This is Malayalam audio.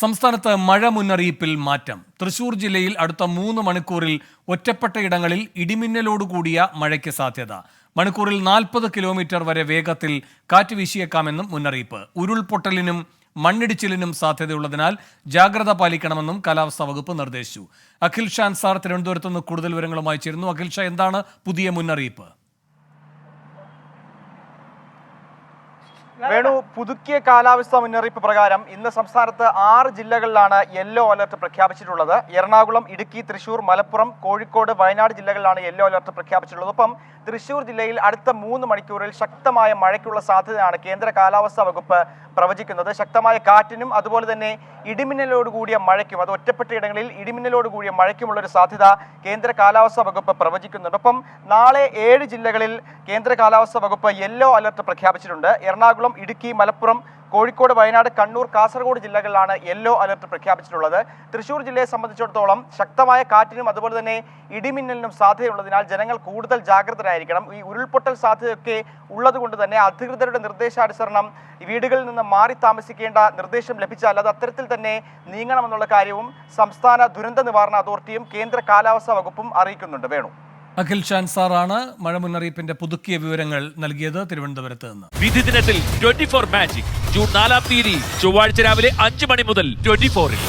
സംസ്ഥാനത്ത് മഴ മുന്നറിയിപ്പിൽ മാറ്റം. തൃശൂർ ജില്ലയിൽ അടുത്ത മൂന്ന് മണിക്കൂറിൽ ഒറ്റപ്പെട്ട ഇടങ്ങളിൽ ഇടിമിന്നലോടുകൂടിയ മഴയ്ക്ക് സാധ്യത. മണിക്കൂറിൽ നാൽപ്പത് കിലോമീറ്റർ വരെ വേഗത്തിൽ കാറ്റ് വീശിയേക്കാമെന്നും മുന്നറിയിപ്പ്. ഉരുൾപൊട്ടലിനും മണ്ണിടിച്ചിലിനും സാധ്യതയുള്ളതിനാൽ ജാഗ്രത പാലിക്കണമെന്നും കാലാവസ്ഥാ വകുപ്പ് നിർദ്ദേശിച്ചു. അഖിൽ ഷാൻ സാർ തിരുവനന്തപുരത്ത് നിന്ന് കൂടുതൽ വിവരങ്ങളുമായി ചേരുന്നു. അഖിൽ ഷാ എന്താണ് പുതിയ മുന്നറിയിപ്പ്? വേണു പുതുക്കിയ കാലാവസ്ഥാ മുന്നറിയിപ്പ് പ്രകാരം ഇന്ന് സംസ്ഥാനത്ത് ആറ് ജില്ലകളിലാണ് യെല്ലോ അലർട്ട് പ്രഖ്യാപിച്ചിട്ടുള്ളത്. എറണാകുളം ഇടുക്കി തൃശൂർ മലപ്പുറം കോഴിക്കോട് വയനാട് ജില്ലകളിലാണ് യെല്ലോ അലർട്ട് പ്രഖ്യാപിച്ചിട്ടുള്ളത്. ഒപ്പം തൃശൂർ ജില്ലയിൽ അടുത്ത മൂന്ന് മണിക്കൂറിൽ ശക്തമായ മഴയ്ക്കുള്ള സാധ്യതയാണ് കേന്ദ്ര കാലാവസ്ഥാ വകുപ്പ് പ്രവചിക്കുന്നത്. ശക്തമായ കാറ്റിനും അതുപോലെ തന്നെ ഇടിമിന്നലോട് കൂടിയ മഴയ്ക്കും അത് ഒറ്റപ്പെട്ട ഇടങ്ങളിൽ ഇടിമിന്നലോട് കൂടിയ മഴയ്ക്കുമുള്ള ഒരു സാധ്യത കേന്ദ്ര കാലാവസ്ഥാ വകുപ്പ് പ്രവചിക്കുന്നുണ്ട്. ഒപ്പം നാളെ ഏഴ് ജില്ലകളിൽ കേന്ദ്ര കാലാവസ്ഥാ വകുപ്പ് യെല്ലോ അലർട്ട് പ്രഖ്യാപിച്ചിട്ടുണ്ട്. എറണാകുളം ഇടുക്കി മലപ്പുറം കോഴിക്കോട് വയനാട് കണ്ണൂർ കാസർഗോഡ് ജില്ലകളിലാണ് യെല്ലോ അലർട്ട് പ്രഖ്യാപിച്ചിട്ടുള്ളത്. തൃശൂർ ജില്ലയെ സംബന്ധിച്ചിടത്തോളം ശക്തമായ കാറ്റിനും അതുപോലെ തന്നെ ഇടിമിന്നലിനും സാധ്യതയുള്ളതിനാൽ ജനങ്ങൾ കൂടുതൽ ജാഗ്രതരായിരിക്കണം. ഈ ഉരുൾപൊട്ടൽ സാധ്യതയൊക്കെ ഉള്ളതുകൊണ്ട് തന്നെ അധികൃതരുടെ നിർദ്ദേശാനുസരണം വീടുകളിൽ നിന്ന് മാറി താമസിക്കേണ്ട നിർദ്ദേശം ലഭിച്ചാൽ അത് അത്തരത്തിൽ തന്നെ നീങ്ങണമെന്നുള്ള കാര്യവും സംസ്ഥാന ദുരന്ത നിവാരണ അതോറിറ്റിയും കേന്ദ്ര കാലാവസ്ഥാ വകുപ്പും അറിയിക്കുന്നുണ്ട്. വേണു. അഖിൽ ഷാൻ സാറാണ് മഴ മുന്നറിയിപ്പിന്റെ പുതുക്കിയ വിവരങ്ങൾ നൽകിയത് തിരുവനന്തപുരത്ത് നിന്ന്. വിധി ദിനത്തിൽ ട്വന്റി ഫോർ മാജിക് ജൂൺ നാലാം തീയതി ചൊവ്വാഴ്ച രാവിലെ അഞ്ച് മണി മുതൽ ട്വന്റി ഫോറിൽ